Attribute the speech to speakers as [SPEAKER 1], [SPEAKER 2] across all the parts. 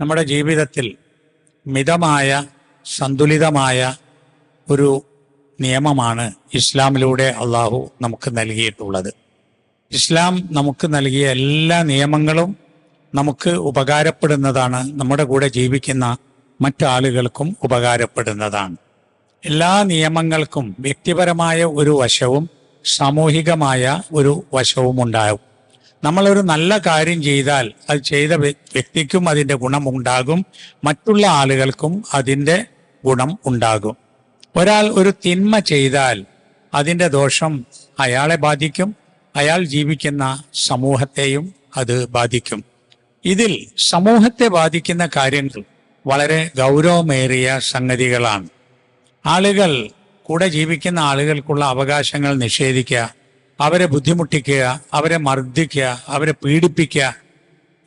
[SPEAKER 1] നമ്മുടെ ജീവിതത്തിൽ മിതമായ സന്തുലിതമായ ഒരു നിയമമാണ് ഇസ്ലാമിലൂടെ അള്ളാഹു നമുക്ക് നൽകിയിട്ടുള്ളത്. ഇസ്ലാം നമുക്ക് നൽകിയ എല്ലാ നിയമങ്ങളും നമുക്ക് ഉപകാരപ്പെടുന്നതാണ്. നമ്മുടെ കൂടെ ജീവിക്കുന്ന മറ്റാളുകൾക്കും ഉപകാരപ്പെടുന്നതാണ്. എല്ലാ നിയമങ്ങൾക്കും വ്യക്തിപരമായ ഒരു വശവും സാമൂഹികമായ ഒരു വശവും ഉണ്ടാകും നമ്മളൊരു നല്ല കാര്യം ചെയ്താൽ അത് ചെയ്ത വ്യ- വ്യക്തിക്കും അതിന്റെ ഗുണം ഉണ്ടാകും. മറ്റുള്ള ആളുകൾക്കും അതിന്റെ ഗുണം ഉണ്ടാകും. ഒരാൾ ഒരു തിന്മ ചെയ്താൽ അതിന്റെ ദോഷം അയാളെ ബാധിക്കും. അയാൾ ജീവിക്കുന്ന സമൂഹത്തെയും അത് ബാധിക്കും. ഇതിൽ സമൂഹത്തെ ബാധിക്കുന്ന കാര്യങ്ങൾ വളരെ ഗൗരവമേറിയ സംഗതികളാണ്. ആളുകൾ കൂടെ ജീവിക്കുന്ന ആളുകൾക്കുള്ള അവകാശങ്ങൾ നിഷേധിക്കുക അവരെ ബുദ്ധിമുട്ടിക്കുക അവരെ മർദ്ദിക്കുക അവരെ പീഡിപ്പിക്കുക.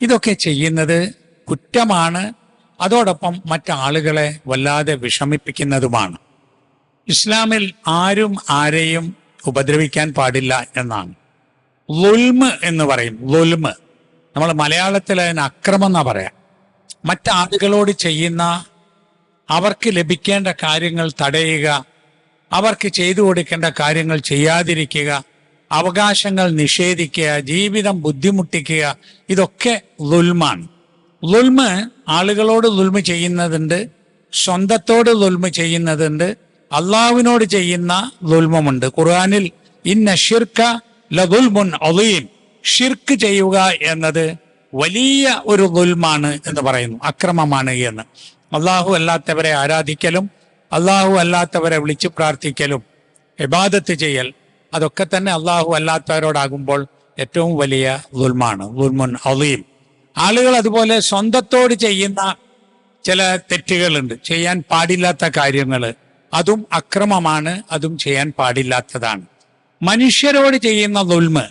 [SPEAKER 1] ഇതൊക്കെ ചെയ്യുന്നത് കുറ്റമാണ്. അതോടൊപ്പം മറ്റാളുകളെ വല്ലാതെ വിഷമിപ്പിക്കുന്നതുമാണ്. ഇസ്ലാമിൽ ആരും ആരെയും ഉപദ്രവിക്കാൻ പാടില്ല എന്നാണ്. ലുൽമ് എന്ന് പറയും. ലുൽമ് നമ്മൾ മലയാളത്തിൽ അതിന് അക്രമം എന്നാ പറയാം. മറ്റാളുകളോട് ചെയ്യുന്ന അവർക്ക് ലഭിക്കേണ്ട കാര്യങ്ങൾ തടയുക അവർക്ക് ചെയ്തു കൊടുക്കേണ്ട കാര്യങ്ങൾ ചെയ്യാതിരിക്കുക അവകാശങ്ങൾ നിഷേധിക്കുക ജീവിതം ബുദ്ധിമുട്ടിക്കുക ഇതൊക്കെ ലുൽമാണ് ലുൽമ് ആളുകളോട് ലുൽമ ചെയ്യുന്നതുണ്ട് സ്വന്തത്തോട് ലുൽമ ചെയ്യുന്നതുണ്ട് അള്ളാവിനോട് ചെയ്യുന്ന ലുൽമുണ്ട് ഖുർആാനിൽ ഇന്ന ഷിർക്ക ലുൽമുൻ അലീം ഷിർക്ക് ചെയ്യുക എന്നത് വലിയ ഒരു ദുൽമാണ് എന്ന് പറയുന്നു. അക്രമമാണ് എന്ന്. അള്ളാഹു അല്ലാത്തവരെ ആരാധിക്കലും അള്ളാഹു അല്ലാത്തവരെ വിളിച്ചു പ്രാർത്ഥിക്കലും ഇബാദത്ത് ചെയ്യൽ അതൊക്കെ തന്നെ അള്ളാഹു അല്ലാത്തവരോടാകുമ്പോൾ ഏറ്റവും വലിയ ദുൽമാണ് ദുൽമുൻ അലീം ആളുകൾ അതുപോലെ സ്വന്തത്തോട് ചെയ്യുന്ന ചില തെറ്റുകളുണ്ട്. ചെയ്യാൻ പാടില്ലാത്ത കാര്യങ്ങൾ അതും അക്രമമാണ് അതും ചെയ്യാൻ പാടില്ലാത്തതാണ്. മനുഷ്യരോട് ചെയ്യുന്ന ദുൽമ്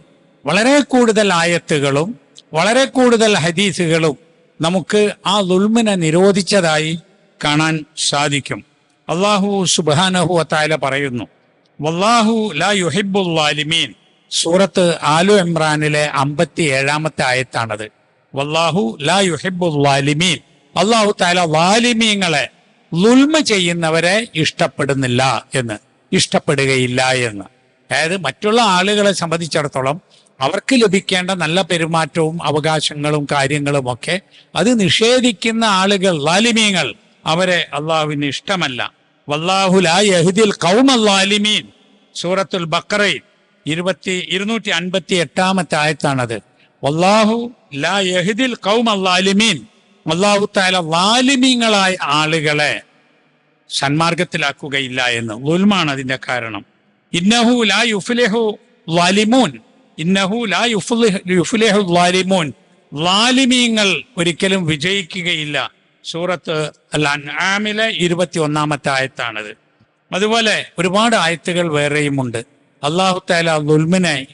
[SPEAKER 1] വളരെ കൂടുതൽ ആയത്തുകളും വളരെ കൂടുതൽ ഹദീസുകളും നമുക്ക് ആ ദുൽമിനെ നിരോധിച്ചതായി കാണാൻ സാധിക്കും. അള്ളാഹു സുബാനഹു അത്തായ പറയുന്നു വല്ലാഹു ലാ യുഹിബുൽ ലാലിമീൻ. സൂറത്ത് ആലു ഇമ്രാനിലെ അമ്പത്തി ഏഴാമത്തെ ആയത്താണത്. വല്ലാഹു ലാ യുഹിബുൽ ലാലിമീൻ. അള്ളാഹു താല വാലിമീങ്ങളെ ലുൽമ ചെയ്യുന്നവരെ ഇഷ്ടപ്പെടുന്നില്ല എന്ന് ഇഷ്ടപ്പെടുകയില്ല എന്ന്. അതായത് മറ്റുള്ള ആളുകളെ സംബന്ധിച്ചിടത്തോളം അവർക്ക് ലഭിക്കേണ്ട നല്ല പെരുമാറ്റവും അവകാശങ്ങളും കാര്യങ്ങളും ഒക്കെ അത് നിഷേധിക്കുന്ന ആളുകൾ വാലിമീങ്ങൾ അവരെ അള്ളാഹുവിന് ഇഷ്ടമല്ല. വല്ലാഹു ലാ യഹ്ദിൽ ഖൗമ ലാലിമീൻ സൂറത്തുൽ ബക്കറയിൽ ഇരുപത്തി ഇരുന്നൂറ്റി അൻപത്തി എട്ടാമത്തെ ആയത്താണത്. വല്ലാഹു ലാ യഹിദിൽ കൗമല്ലാലിമീൻ ലാലിമീൻ അള്ളാഹു താല വാലിമീങ്ങളായ ആളുകളെ സന്മാർഗത്തിലാക്കുകയില്ല എന്ന്. ലുൽമാണ് അതിന്റെ കാരണം. ഇന്നഹു ലാ യുഫ്ലിഹു വാലിമൂൻ ഇന്നഹു ലാ യുഫ്ലിഹു യുഫ്ലിഹു വാലിമൂൻ വാലിമീങ്ങൾ ഒരിക്കലും വിജയിക്കുകയില്ല. സൂറത്ത് അൽ അൻആമിലെ ഇരുപത്തി ഒന്നാമത്തെ ആയത്താണത്. അതുപോലെ ഒരുപാട് ആയത്തുകൾ വേറെയുമുണ്ട്. അള്ളാഹു താല ദുൽമിനെ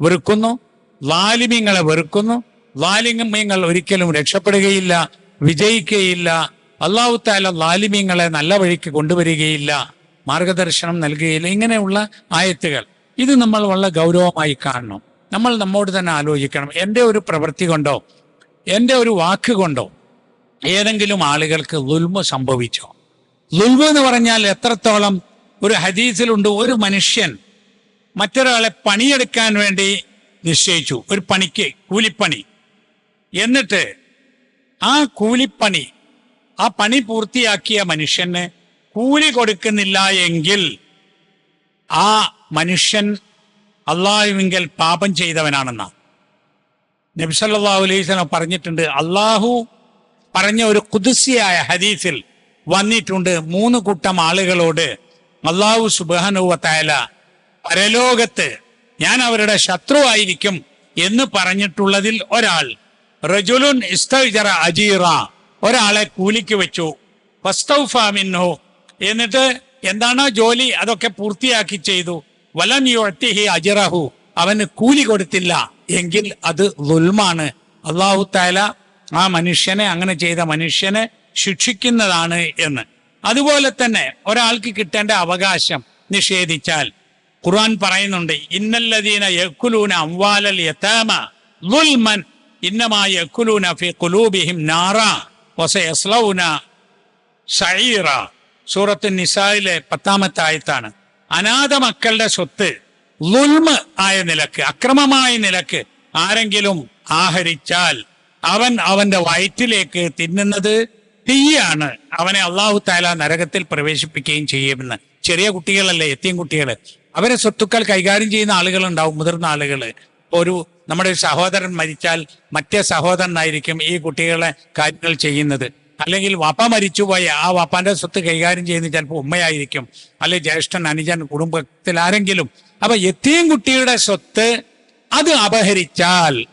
[SPEAKER 1] വെറുക്കുന്നു ലാലിമ്യങ്ങളെ വെറുക്കുന്നു ലാലിമ്യങ്ങൾ ഒരിക്കലും രക്ഷപ്പെടുകയില്ല വിജയിക്കുകയില്ല അള്ളാഹു താല ലാലിമ്യങ്ങളെ നല്ല വഴിക്ക് കൊണ്ടുവരികയില്ല മാർഗദർശനം നൽകുകയില്ല ഇങ്ങനെയുള്ള ആയത്തുകൾ. ഇത് നമ്മൾ വളരെ ഗൗരവമായി കാണണം. നമ്മൾ നമ്മോട് തന്നെ ആലോചിക്കണം. എന്റെ ഒരു പ്രവൃത്തി കൊണ്ടോ എന്റെ ഒരു വാക്ക് കൊണ്ടോ ഏതെങ്കിലും ആളുകൾക്ക് ദുൽമ സംഭവിച്ചോ? ദുൽമ എന്ന് പറഞ്ഞാൽ എത്രത്തോളം ഒരു ഹദീസിലുണ്ട് ഒരു മനുഷ്യൻ മറ്റൊരാളെ പണിയെടുക്കാൻ വേണ്ടി നിശ്ചയിച്ചു. ഒരു പണിക്ക് കൂലിപ്പണി. എന്നിട്ട് ആ കൂലിപ്പണി ആ പണി പൂർത്തിയാക്കിയ മനുഷ്യന് കൂലി കൊടുക്കുന്നില്ല എങ്കിൽ ആ മനുഷ്യൻ അള്ളാഹുവിങ്കൽ പാപം ചെയ്തവനാണെന്ന നബിസല്ലാ അലൈഹി സ്വലം പറഞ്ഞിട്ടുണ്ട് അള്ളാഹു പറഞ്ഞ ഒരു കുതിസിയായ ഹദീസിൽ വന്നിട്ടുണ്ട് മൂന്ന് കൂട്ടം ആളുകളോട് അള്ളാഹു സുബാനുവത്തായ പരലോകത്ത് ഞാൻ അവരുടെ ശത്രുവായിരിക്കും എന്ന് പറഞ്ഞിട്ടുള്ളതിൽ ഒരാൾ റജുലുൻ ഇസ്തജറ അജീറ ഒരാളെ കൂലിക്ക് വെച്ചു ഫസ്തൗഫാമിന്നു എന്നിട്ട് എന്താണോ ജോലി അതൊക്കെ പൂർത്തിയാക്കി ചെയ്തു വലം യുഴത്തിഹി അജിറഹു അവന് കൂലി കൊടുത്തില്ല എങ്കിൽ അത് ദുൽമാണ് അള്ളാഹു താല ആ മനുഷ്യനെ അങ്ങനെ ചെയ്ത മനുഷ്യനെ ശിക്ഷിക്കുന്നതാണ് എന്ന്. അതുപോലെ തന്നെ ഒരാൾക്ക് കിട്ടേണ്ട അവകാശം നിഷേധിച്ചാൽ. ഖുർആൻ പറയുന്നുണ്ട് ഇന്നല്ലദീന യക്കുലൂന അംവാലൽ യതാമ ളുൽമൻ ഇന്നമാ യക്കുലൂന ഫി ഖുലൂബിഹിം നാറ വസയസ്ലൗന സൂറത്ത് നിസായിലെ പത്താമത്തെ ആയത്താണ്. അനാഥ മക്കളുടെ സ്വത്ത് ലുൽമ ആയ നിലയ്ക്ക് അക്രമമായ നിലയ്ക്ക് ആരെങ്കിലും ആഹരിച്ചാൽ അവൻ അവന്റെ വയറ്റിലേക്ക് തിന്നുന്നത് തീയാണ്. അവനെ അള്ളാഹു താല നരകത്തിൽ പ്രവേശിപ്പിക്കുകയും ചെയ്യുമെന്ന്. ചെറിയ കുട്ടികളല്ലേ എത്തിയും കുട്ടികൾ അവരെ സ്വത്തുക്കൾ കൈകാര്യം ചെയ്യുന്ന ആളുകൾ ഉണ്ടാവും മുതിർന്ന ആളുകൾ ഒരു നമ്മുടെ സഹോദരൻ മരിച്ചാൽ മറ്റേ സഹോദരനായിരിക്കും ഈ കുട്ടികളെ കാര്യങ്ങൾ ചെയ്യുന്നത്. അല്ലെങ്കിൽ വാപ്പ മരിച്ചുപോയ ആ വാപ്പാന്റെ സ്വത്ത് കൈകാര്യം ചെയ്യുന്നത് ചിലപ്പോൾ ഉമ്മയായിരിക്കും. അല്ലെങ്കിൽ ജ്യേഷ്ഠൻ അനുജൻ കുടുംബത്തിൽ ആരെങ്കിലും. അപ്പൊ എത്തിയും കുട്ടിയുടെ സ്വത്ത് അത് അപഹരിച്ചാൽ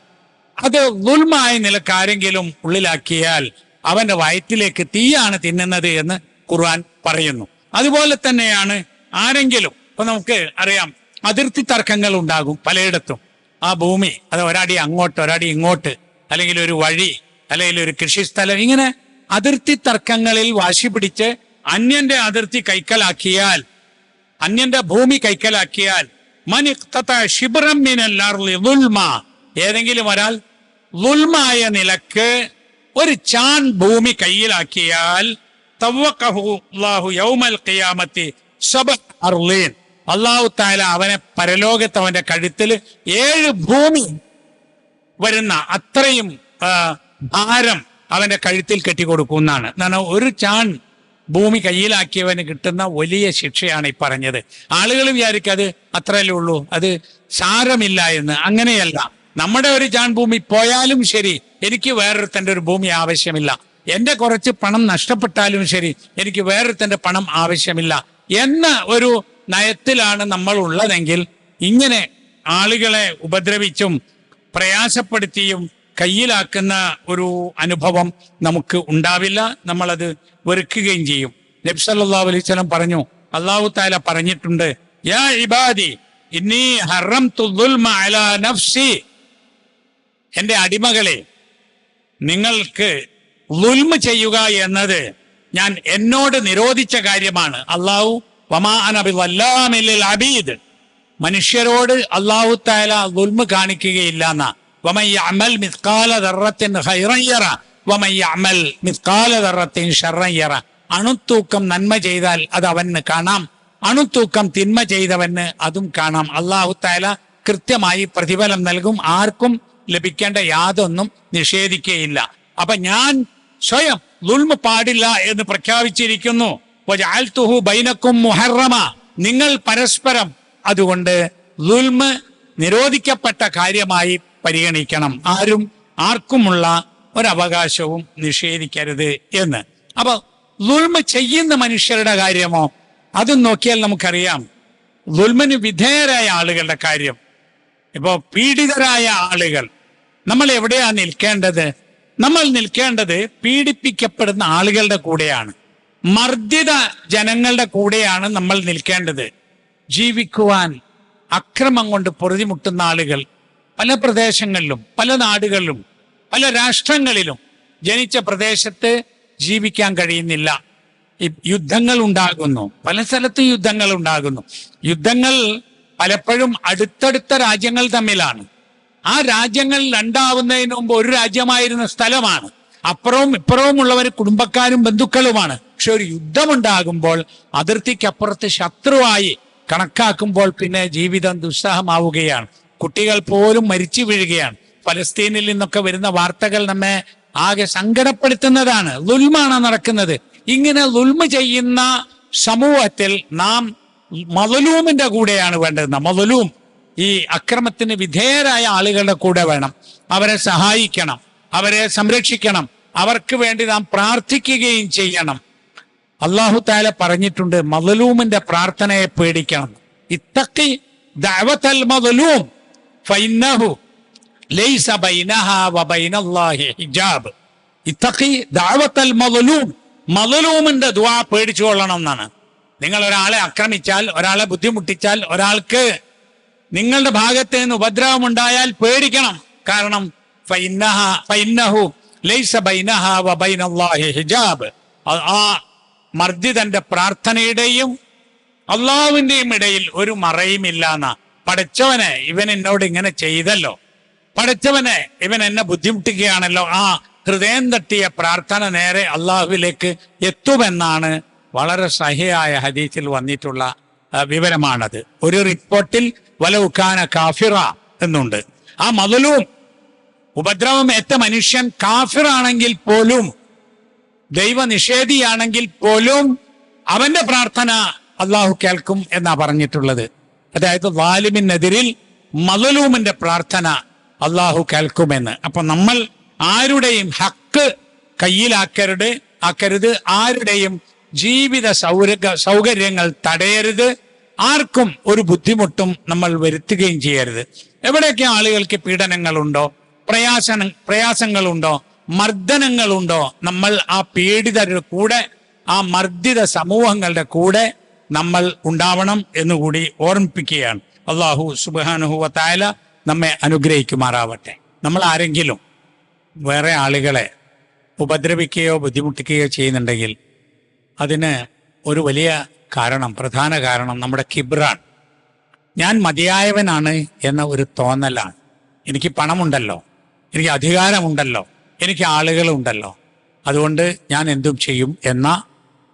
[SPEAKER 1] അത് ദുൽമായ നിലയ്ക്ക് ആരെങ്കിലും ഉള്ളിലാക്കിയാൽ അവന്റെ വയറ്റിലേക്ക് തീയാണ് തിന്നുന്നത് എന്ന് ഖുർആൻ പറയുന്നു. അതുപോലെ തന്നെയാണ് ആരെങ്കിലും ഇപ്പൊ നമുക്ക് അറിയാം അതിർത്തി തർക്കങ്ങൾ ഉണ്ടാകും പലയിടത്തും. ആ ഭൂമി അത് ഒരാടി അങ്ങോട്ട് ഒരാടി ഇങ്ങോട്ട് അല്ലെങ്കിൽ ഒരു വഴി അല്ലെങ്കിൽ ഒരു കൃഷിസ്ഥലം ഇങ്ങനെ അതിർത്തി തർക്കങ്ങളിൽ വാശി പിടിച്ച് അന്യന്റെ അതിർത്തി കൈക്കലാക്കിയാൽ അന്യന്റെ ഭൂമി കൈക്കലാക്കിയാൽ മൻ ഇഖ്തത ഏതെങ്കിലും ഒരാൾ ദുൽമായ നിലയ്ക്ക് ഒരു ചാൻ ഭൂമി കയ്യിലാക്കിയാൽ അള്ളാഹു താല അവനെ പരലോകത്ത് അവന്റെ കഴുത്തിൽ ഏഴ് ഭൂമി വരുന്ന അത്രയും ഭാരം അവന്റെ കഴുത്തിൽ കെട്ടിക്കൊടുക്കുന്നതാണ് എന്നാണ് ഒരു ചാൺ ഭൂമി കയ്യിലാക്കിയവന് കിട്ടുന്ന വലിയ ശിക്ഷയാണ് ഈ പറഞ്ഞത്. ആളുകൾ വിചാരിക്കും അത് അത്രയല്ലേ ഉള്ളൂ അത് സാരമില്ല എന്ന്. അങ്ങനെയല്ല. നമ്മുടെ ഒരു ചാൺ ഭൂമി പോയാലും ശരി എനിക്ക് വേറൊരുത്തന്റെ ഒരു ഭൂമി ആവശ്യമില്ല. എന്റെ കുറച്ച് പണം നഷ്ടപ്പെട്ടാലും ശരി എനിക്ക് വേറൊരുത്തന്റെ പണം ആവശ്യമില്ല എന്ന ഒരു നയത്തിലാണ് നമ്മൾ ഉള്ളതെങ്കിൽ ഇങ്ങനെ ആളുകളെ ഉപദ്രവിച്ചും പ്രയാസപ്പെടുത്തിയും കയ്യിലാക്കുന്ന ഒരു അനുഭവം നമുക്ക് ഉണ്ടാവില്ല. നമ്മളത് വെറുക്കുകയും ചെയ്യും. നബി സല്ലല്ലാഹു അലൈഹി വസല്ലം പറഞ്ഞു അള്ളാഹു താല പറഞ്ഞിട്ടുണ്ട് യാ ഇബാദി ഇന്നി അലാ നഫ്സി എന്റെ അടിമകളെ നിങ്ങൾക്ക് ലുൽമ ചെയ്യുക എന്നത് ഞാൻ എന്നോട് നിരോധിച്ച കാര്യമാണ്. അള്ളാഹു അബീദ്. മനുഷ്യരോട് അള്ളാഹു താല ലുൽമ കാണിക്കുകയില്ല അണുത്തൂക്കം നന്മ ചെയ്താൽ അത് അവന് കാണാം. അണുത്തൂക്കം തിന്മ ചെയ്തവന് അതും കാണാം. അള്ളാഹു താല കൃത്യമായി പ്രതിഫലം നൽകും. ആർക്കും ലഭിക്കേണ്ട യാതൊന്നും നിഷേധിക്കുകയില്ല അപ്പൊ ഞാൻ സ്വയം ദുൽമ പാടില്ല എന്ന് പ്രഖ്യാപിച്ചിരിക്കുന്നു. ബൈനക്കും മുഹറമ. നിങ്ങൾ പരസ്പരം അതുകൊണ്ട് ദുൽമ നിരോധിക്കപ്പെട്ട കാര്യമായി പരിഗണിക്കണം. ആരും ആർക്കുമുള്ള ഒരവകാശവും നിഷേധിക്കരുത് എന്ന്. അപ്പൊ ദുൽമ ചെയ്യുന്ന മനുഷ്യരുടെ കാര്യമോ? അതും നോക്കിയാൽ നമുക്കറിയാം. ദുൽമന് വിധേയരായ ആളുകളുടെ കാര്യം. ഇപ്പോ പീഡിതരായ ആളുകൾ. നമ്മൾ എവിടെയാ നിൽക്കേണ്ടത്? നമ്മൾ നിൽക്കേണ്ടത് പീഡിപ്പിക്കപ്പെടുന്ന ആളുകളുടെ കൂടെയാണ്. മർദ്ദിത ജനങ്ങളുടെ കൂടെയാണ് നമ്മൾ നിൽക്കേണ്ടത്. ജീവിക്കുവാൻ അക്രമം കൊണ്ട് പൊറുതിമുട്ടുന്ന ആളുകൾ പല പ്രദേശങ്ങളിലും പല നാടുകളിലും പല രാഷ്ട്രങ്ങളിലും ജനിച്ച പ്രദേശത്ത് ജീവിക്കാൻ കഴിയുന്നില്ല. യുദ്ധങ്ങൾ ഉണ്ടാകുന്നു. പല സ്ഥലത്തും യുദ്ധങ്ങൾ ഉണ്ടാകുന്നു. യുദ്ധങ്ങൾ പലപ്പോഴും അടുത്തടുത്ത രാജ്യങ്ങൾ തമ്മിലാണ്. ആ രാജ്യങ്ങൾ രണ്ടാവുന്നതിന് മുമ്പ് ഒരു രാജ്യമായിരുന്ന സ്ഥലമാണ്. അപ്പുറവും ഇപ്പുറവും ഉള്ളവർ കുടുംബക്കാരും ബന്ധുക്കളുമാണ്. പക്ഷെ ഒരു യുദ്ധമുണ്ടാകുമ്പോൾ അതിർത്തിക്കപ്പുറത്ത് ശത്രുവായി കണക്കാക്കുമ്പോൾ പിന്നെ ജീവിതം ദുസ്സഹമാവുകയാണ്. കുട്ടികൾ പോലും മരിച്ചു വീഴുകയാണ്. ഫലസ്തീനിൽ നിന്നൊക്കെ വരുന്ന വാർത്തകൾ നമ്മെ ആകെ സങ്കടപ്പെടുത്തുന്നതാണ്. ലുൽമാണ് നടക്കുന്നത്. ഇങ്ങനെ ലുൽമ ചെയ്യുന്ന സമൂഹത്തിൽ നാം മതലൂമിന്റെ കൂടെയാണ് വേണ്ടത്. മതലൂം ഈ അക്രമത്തിന് വിധേയരായ ആളുകളുടെ കൂടെ വേണം. അവരെ സഹായിക്കണം. അവരെ സംരക്ഷിക്കണം. അവർക്ക് വേണ്ടി നാം പ്രാർത്ഥിക്കുകയും ചെയ്യണം. അള്ളാഹു താല പറഞ്ഞിട്ടുണ്ട് മതലൂമിന്റെ പ്രാർത്ഥനയെ പേടിക്കണം. ഇത്തക്കി ദഅവത്തൽ മദലൂം ഫൈനഹു ലൈസ ബൈനഹ വബൈനല്ലാഹി ഹിജാബ്. ഇത്തഖി ദഅവത്തൽ മദലൂം മദലൂമിന്റെ ദുആ പേടിച്ചു കൊള്ളണം എന്നാണ്. നിങ്ങൾ ഒരാളെ ആക്രമിച്ചാൽ ഒരാളെ ബുദ്ധിമുട്ടിച്ചാൽ ഒരാൾക്ക് നിങ്ങളുടെ ഭാഗത്ത് നിന്ന് ഉപദ്രവം ഉണ്ടായാൽ പേടിക്കണം. കാരണം ഹിജാബ്. ആ- മർദ്ദിതന്റെ പ്രാർത്ഥനയുടെയും അള്ളാവിന്റെയും ഇടയിൽ ഒരു മറയുമില്ല എന്ന. പഠിച്ചവനെ ഇവൻ എന്നോട് ഇങ്ങനെ ചെയ്തല്ലോ. പഠിച്ചവനെ ഇവൻ എന്നെ ബുദ്ധിമുട്ടിക്കുകയാണല്ലോ. ആ ഹൃദയം തട്ടിയ പ്രാർത്ഥന നേരെ അള്ളാഹുവിലേക്ക് എത്തുമെന്നാണ് വളരെ സഹിയായ ഹദീസിൽ വന്നിട്ടുള്ള വിവരമാണത്. ഒരു റിപ്പോർട്ടിൽ വലവുഖാന കാഫിറ എന്നുണ്ട്. ആ മതലും ഉപദ്രവം ഏറ്റ മനുഷ്യൻ കാഫിറാണെങ്കിൽ പോലും ദൈവനിഷേധിയാണെങ്കിൽ പോലും അവന്റെ പ്രാർത്ഥന അള്ളാഹു കേൾക്കും എന്നാ പറഞ്ഞിട്ടുള്ളത്. അതായത് വാലിമിനെതിരിൽ മതലൂമിന്റെ പ്രാർത്ഥന അള്ളാഹു കേൾക്കുമെന്ന്. അപ്പൊ നമ്മൾ ആരുടെയും ഹക്ക് കയ്യിലാക്കരുത് ആക്കരുത് ആരുടെയും ജീവിത സൗര സൗകര്യങ്ങൾ തടയരുത്. ആർക്കും ഒരു ബുദ്ധിമുട്ടും നമ്മൾ വരുത്തുകയും ചെയ്യരുത്. എവിടെയൊക്കെ ആളുകൾക്ക് പീഡനങ്ങളുണ്ടോ? പ്രയാസ പ്രയാസങ്ങളുണ്ടോ? മർദ്ദനങ്ങളുണ്ടോ? നമ്മൾ ആ പീഡിതരുടെ കൂടെ ആ മർദ്ദിത സമൂഹങ്ങളുടെ കൂടെ നമ്മൾ ഉണ്ടാവണം എന്നുകൂടി ഓർമ്മിപ്പിക്കുകയാണ്. അള്ളാഹു സുബാനുഹുവ തായാല നമ്മെ അനുഗ്രഹിക്കുമാറാവട്ടെ. നമ്മൾ ആരെങ്കിലും വേറെ ആളുകളെ ഉപദ്രവിക്കുകയോ ബുദ്ധിമുട്ടിക്കുകയോ ചെയ്യുന്നുണ്ടെങ്കിൽ അതിന് ഒരു വലിയ കാരണം പ്രധാന കാരണം നമ്മുടെ കിബ്രാൻ. ഞാൻ മതിയായവനാണ് എന്ന ഒരു തോന്നലാണ്. എനിക്ക് പണമുണ്ടല്ലോ. എനിക്ക് അധികാരമുണ്ടല്ലോ. എനിക്ക് ആളുകളുണ്ടല്ലോ. അതുകൊണ്ട് ഞാൻ എന്തും ചെയ്യും എന്ന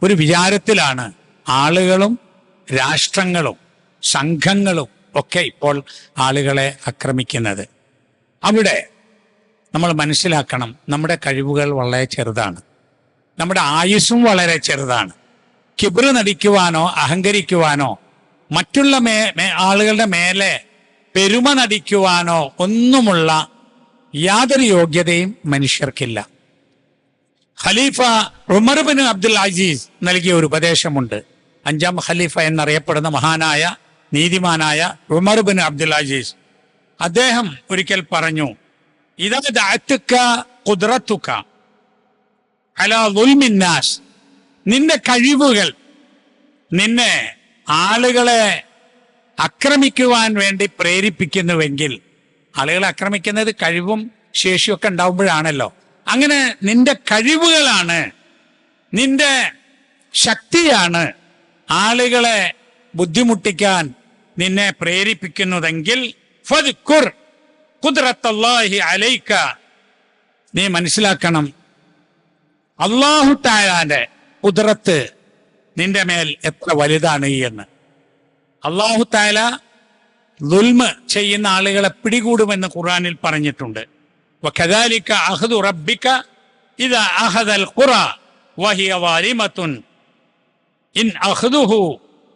[SPEAKER 1] ഒരു വിചാരത്തിലാണ് ആളുകളും രാഷ്ട്രങ്ങളും സംഘങ്ങളും ഒക്കെ ഇപ്പോൾ ആളുകളെ ആക്രമിക്കുന്നത്. അവിടെ നമ്മൾ മനസ്സിലാക്കണം നമ്മുടെ കഴിവുകൾ വളരെ ചെറുതാണ്. നമ്മുടെ ആയുസ്സും വളരെ ചെറുതാണ്. കിബിറ് നടിക്കുവാനോ അഹങ്കരിക്കുവാനോ മറ്റുള്ള മേ ആളുകളുടെ മേലെ പെരുമ നടിക്കുവാനോ ഒന്നുമുള്ള യാതൊരു യോഗ്യതയും മനുഷ്യർക്കില്ല. ഖലീഫ ഉമർ ബിൻ അബ്ദുൽ അസീസ് നൽകിയ ഒരു ഉപദേശമുണ്ട്. അഞ്ചാം ഖലീഫ എന്നറിയപ്പെടുന്ന മഹാനായ നീതിമാനായ ഉമർ ബിൻ അബ്ദുൽ അസീസ്. അദ്ദേഹം ഒരിക്കൽ പറഞ്ഞു ഇതാ ദാത്തുക്ക ഖുദ്റത്തുക അലാ ദുൽമിന്നാസ് നിന്റെ കഴിവുകൾ നിന്നെ ആളുകളെ ആക്രമിക്കുവാൻ വേണ്ടി പ്രേരിപ്പിക്കുന്നുവെങ്കിൽ ആളുകളെ ആക്രമിക്കുന്നത് കഴിവും ശേഷിയൊക്കെ ഉണ്ടാവുമ്പോഴാണല്ലോ. അങ്ങനെ നിന്റെ കഴിവുകളാണ് നിന്റെ ശക്തിയാണ് ആളുകളെ ബുദ്ധിമുട്ടിക്കാൻ നിന്നെ പ്രേരിപ്പിക്കുന്നതെങ്കിൽ ഫദ്കുർ ഖുദ്റത്തല്ലാഹി അലൈക. നീ മനസ്സിലാക്കണം അള്ളാഹു താലാന്റെ കുതിരത്ത് നിന്റെ മേൽ എത്ര വലുതാണ് എന്ന് അള്ളാഹു താല ദുൽമ ചെയ്യുന്ന ആളുകളെ പിടികൂടുമെന്ന് ഖുറാനിൽ പറഞ്ഞിട്ടുണ്ട് وكذلك أخذ ربك إذا أخذ القرى وهي ظالمة إن أخذه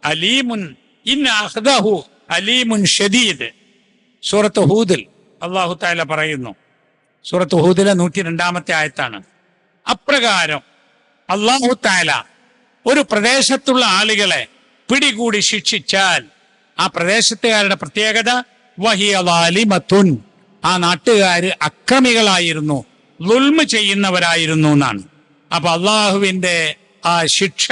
[SPEAKER 1] أليم إن أخذه أليم شديد സൂറത്ത് ഹൂദിൽ അള്ളാഹു താല പറയുന്നു സൂറത്ത് ഹൂദിലെ നൂറ്റി രണ്ടാമത്തെ ആയത്താണ് അപ്രകാരം അള്ളാഹു താല ഒരു പ്രദേശത്തുള്ള ആളുകളെ പിടികൂടി ശിക്ഷിച്ചാൽ ആ പ്രദേശത്തുകാരുടെ പ്രത്യേകത വഹിയ വാലിമത്തുൻ. ആ നാട്ടുകാര് അക്രമികളായിരുന്നു ലുൽമ ചെയ്യുന്നവരായിരുന്നു എന്നാണ്. അപ്പൊ അള്ളാഹുവിന്റെ ആ ശിക്ഷ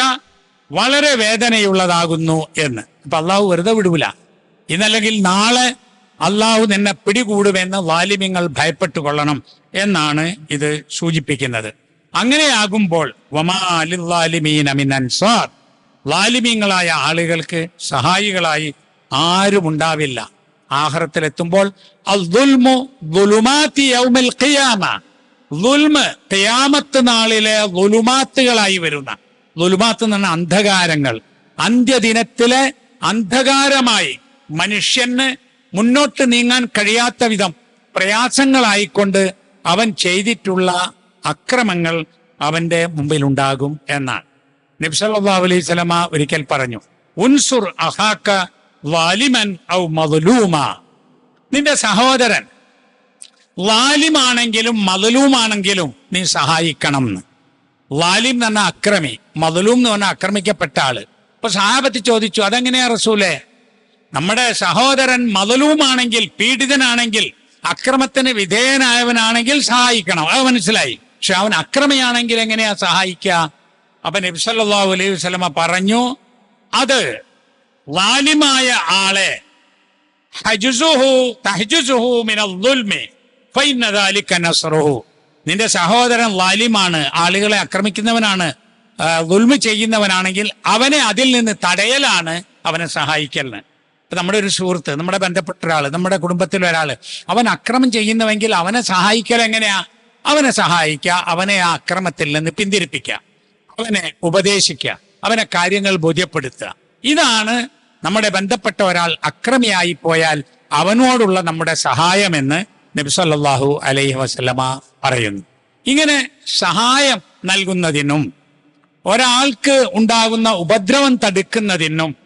[SPEAKER 1] വളരെ വേദനയുള്ളതാകുന്നു എന്ന്. അപ്പൊ അള്ളാഹു വെറുതെ വിടൂല. ഇന്നല്ലെങ്കിൽ നാളെ അള്ളാഹു നിന്നെ പിടികൂടുമെന്ന് വാലിമ്യങ്ങൾ ഭയപ്പെട്ടു കൊള്ളണം എന്നാണ് ഇത് സൂചിപ്പിക്കുന്നത്. അങ്ങനെയാകുമ്പോൾ അൻസാർ. ലാലിമീങ്ങളായ ആളുകൾക്ക് സഹായികളായി ആരും ഉണ്ടാവില്ല. ആഹ്റത്തിലെത്തുമ്പോൾ അൽ ദുൽമു ദുലുമാത്തി യൗമിൽ ഖിയാമ. ദുൽമ് ഖിയാമത്ത് നാളിലെ ദുലുമാത്തുകളായി വരുന്ന. ദുലുമാത്ത് എന്ന് പറഞ്ഞ അന്ധകാരങ്ങൾ. അന്ത്യദിനത്തിലെ അന്ധകാരമായി മനുഷ്യന് മുന്നോട്ട് നീങ്ങാൻ കഴിയാത്ത വിധം പ്രയാസങ്ങളായിക്കൊണ്ട് അവൻ ചെയ്തിട്ടുള്ള അക്രമങ്ങൾ അവന്റെ മുമ്പിൽ ഉണ്ടാകും എന്നാണ്. നബ്സല്ലാ അലൈഹി സ്വലമ ഒരിക്കൽ പറഞ്ഞു ഉൻസുർ അഹാക്ക വാലിമൻ ഔ മദലൂമ. നിന്റെ സഹോദരൻ വാലിമാണെങ്കിലും മതലൂമാണെങ്കിലും നീ സഹായിക്കണം എന്ന് വാലിം എന്ന് പറഞ്ഞ അക്രമി മതലൂം എന്ന് പറഞ്ഞ ആക്രമിക്കപ്പെട്ട ആൾ. അപ്പൊ സഹാബത്ത് ചോദിച്ചു അതെങ്ങനെയാ റസൂലേ? നമ്മുടെ സഹോദരൻ മതലൂമാണെങ്കിൽ പീഡിതനാണെങ്കിൽ അക്രമത്തിന് വിധേയനായവനാണെങ്കിൽ സഹായിക്കണം. അത് മനസ്സിലായി. പക്ഷെ അവൻ അക്രമിയാണെങ്കിൽ എങ്ങനെയാ സഹായിക്കുക അപ്പൊ നബ്സല്ലാഹു അലൈഹി വസ്ലമ പറഞ്ഞു അത് വാലിമായ ആളെ നിന്റെ സഹോദരൻ ലാലിമാണ് ആളുകളെ ആക്രമിക്കുന്നവനാണ് ദുൽമി ചെയ്യുന്നവനാണെങ്കിൽ അവനെ അതിൽ നിന്ന് തടയലാണ് അവനെ സഹായിക്കലിന്. ഇപ്പൊ നമ്മുടെ ഒരു സുഹൃത്ത് നമ്മുടെ ബന്ധപ്പെട്ട ഒരാൾ നമ്മുടെ കുടുംബത്തിലെ ഒരാൾ അവൻ അക്രമം ചെയ്യുന്നുവെങ്കിൽ അവനെ സഹായിക്കൽ എങ്ങനെയാ? അവനെ സഹായിക്കുക അവനെ ആ അക്രമത്തിൽ നിന്ന് പിന്തിരിപ്പിക്കുക അവനെ ഉപദേശിക്കുക അവനെ കാര്യങ്ങൾ ബോധ്യപ്പെടുത്തുക. ഇതാണ് നമ്മുടെ ബന്ധപ്പെട്ട ഒരാൾ അക്രമിയായി പോയാൽ അവനോടുള്ള നമ്മുടെ സഹായമെന്ന് നബിസല്ലാഹു അലൈഹി വസല്ലമ പറയുന്നു. ഇങ്ങനെ സഹായം നൽകുന്നതിനും ഒരാൾക്ക് ഉണ്ടാകുന്ന ഉപദ്രവം തടുക്കുന്നതിനും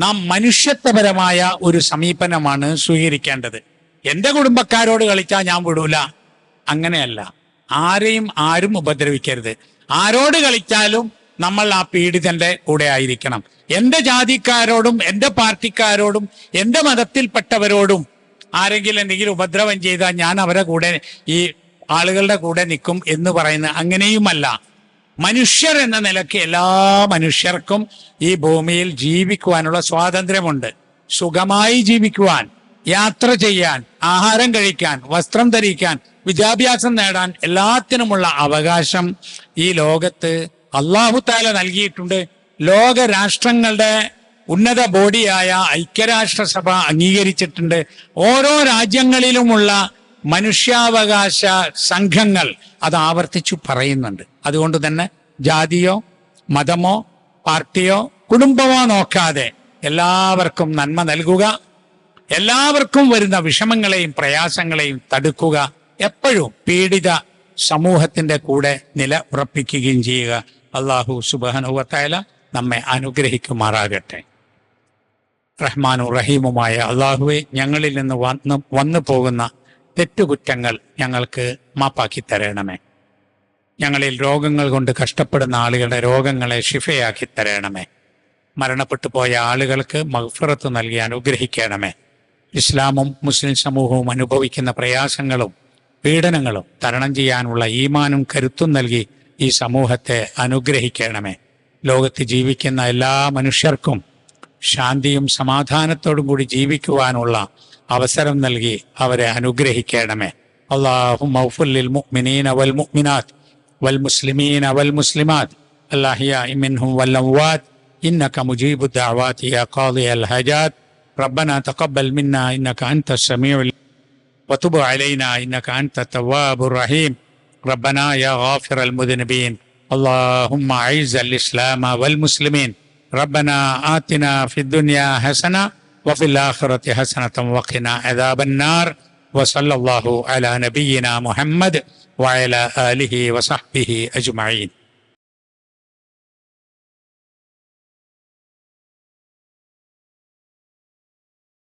[SPEAKER 1] നാം മനുഷ്യത്വപരമായ ഒരു സമീപനമാണ് സ്വീകരിക്കേണ്ടത്. എന്റെ കുടുംബക്കാരോട് കളിച്ചാൽ ഞാൻ വിടൂല. അങ്ങനെയല്ല. ആരെയും ആരും ഉപദ്രവിക്കരുത്. ആരോട് കളിച്ചാലും നമ്മൾ ആ പീഡിതന്റെ കൂടെ ആയിരിക്കണം. എന്റെ ജാതിക്കാരോടും എന്റെ പാർട്ടിക്കാരോടും എന്റെ മതത്തിൽപ്പെട്ടവരോടും ആരെങ്കിലും എന്തെങ്കിലും ഉപദ്രവം ചെയ്താൽ ഞാൻ അവരെ കൂടെ ഈ ആളുകളുടെ കൂടെ നിൽക്കും എന്ന് പറയുന്ന അങ്ങനെയുമല്ല. മനുഷ്യർ എന്ന നിലയ്ക്ക് എല്ലാ മനുഷ്യർക്കും ഈ ഭൂമിയിൽ ജീവിക്കുവാനുള്ള സ്വാതന്ത്ര്യമുണ്ട്. സുഖമായി ജീവിക്കുവാൻ യാത്ര ചെയ്യാൻ ആഹാരം കഴിക്കാൻ വസ്ത്രം ധരിക്കാൻ വിദ്യാഭ്യാസം നേടാൻ എല്ലാത്തിനുമുള്ള അവകാശം ഈ ലോകത്ത് അള്ളാഹുത്താല നൽകിയിട്ടുണ്ട്. ലോക രാഷ്ട്രങ്ങളുടെ ഉന്നത ബോഡിയായ ഐക്യരാഷ്ട്രസഭ അംഗീകരിച്ചിട്ടുണ്ട്. ഓരോ രാജ്യങ്ങളിലുമുള്ള മനുഷ്യാവകാശ സംഘങ്ങൾ അത് ആവർത്തിച്ചു പറയുന്നുണ്ട്. അതുകൊണ്ട് തന്നെ ജാതിയോ മതമോ പാർട്ടിയോ കുടുംബമോ നോക്കാതെ എല്ലാവർക്കും നന്മ നൽകുക. എല്ലാവർക്കും വരുന്ന വിഷമങ്ങളെയും പ്രയാസങ്ങളെയും തടുക്കുക. എപ്പോഴും പീഡിത സമൂഹത്തിന്റെ കൂടെ നില ഉറപ്പിക്കുകയും ചെയ്യുക. അള്ളാഹു സുബാനുവത്തായ നമ്മെ അനുഗ്രഹിക്കുമാറാകട്ടെ. റഹ്മാനു റഹീമുമായ അള്ളാഹുവെ ഞങ്ങളിൽ നിന്ന് വന്നു വന്നു പോകുന്ന തെറ്റുകുറ്റങ്ങൾ ഞങ്ങൾക്ക് മാപ്പാക്കി തരണമേ. ഞങ്ങളിൽ രോഗങ്ങൾ കൊണ്ട് കഷ്ടപ്പെടുന്ന ആളുകളുടെ രോഗങ്ങളെ ഷിഫയാക്കി തരണമേ. മരണപ്പെട്ടു പോയ ആളുകൾക്ക് മഗ്ഫിറത്ത് നൽകി അനുഗ്രഹിക്കണമേ. ഇസ്ലാമും മുസ്ലിം സമൂഹവും അനുഭവിക്കുന്ന പ്രയാസങ്ങളും പീഡനങ്ങളും തരണം ചെയ്യാനുള്ള ഈമാനും കരുത്തും നൽകി ഈ സമൂഹത്തെ അനുഗ്രഹിക്കണമേ ലോകത്ത് ജീവിക്കുന്ന എല്ലാ മനുഷ്യർക്കും ശാന്തിയും സമാധാനത്തോടും കൂടി ജീവിക്കുവാനുള്ള അവസരം നൽകി അവരെ അനുഗ്രഹിക്കണമേ അള്ളാഹു മൗഫുല്ലിൽ മുഅ്മിനീന വൽ മുഅ്മിനാത്ത് വൽ മുസ്ലിമീന വൽ മുസ്ലിമാത്ത് അല്ലാഹിയ മിൻഹും വൽ അംവാത്ത് إنك مجيب الدعوات يا قاضي الحاجات ربنا تقبل منا إنك أنت السميع العليم وتب علينا إنك أنت التواب الرحيم. ربنا يا غافر المذنبين. اللهم أعز الإسلام والمسلمين. ربنا آتنا في الدنيا حسنة وفي الآخرة حسنة وقنا عذاب النار. وصلى الله على نبينا محمد وعلى آله وصحبه أجمعين.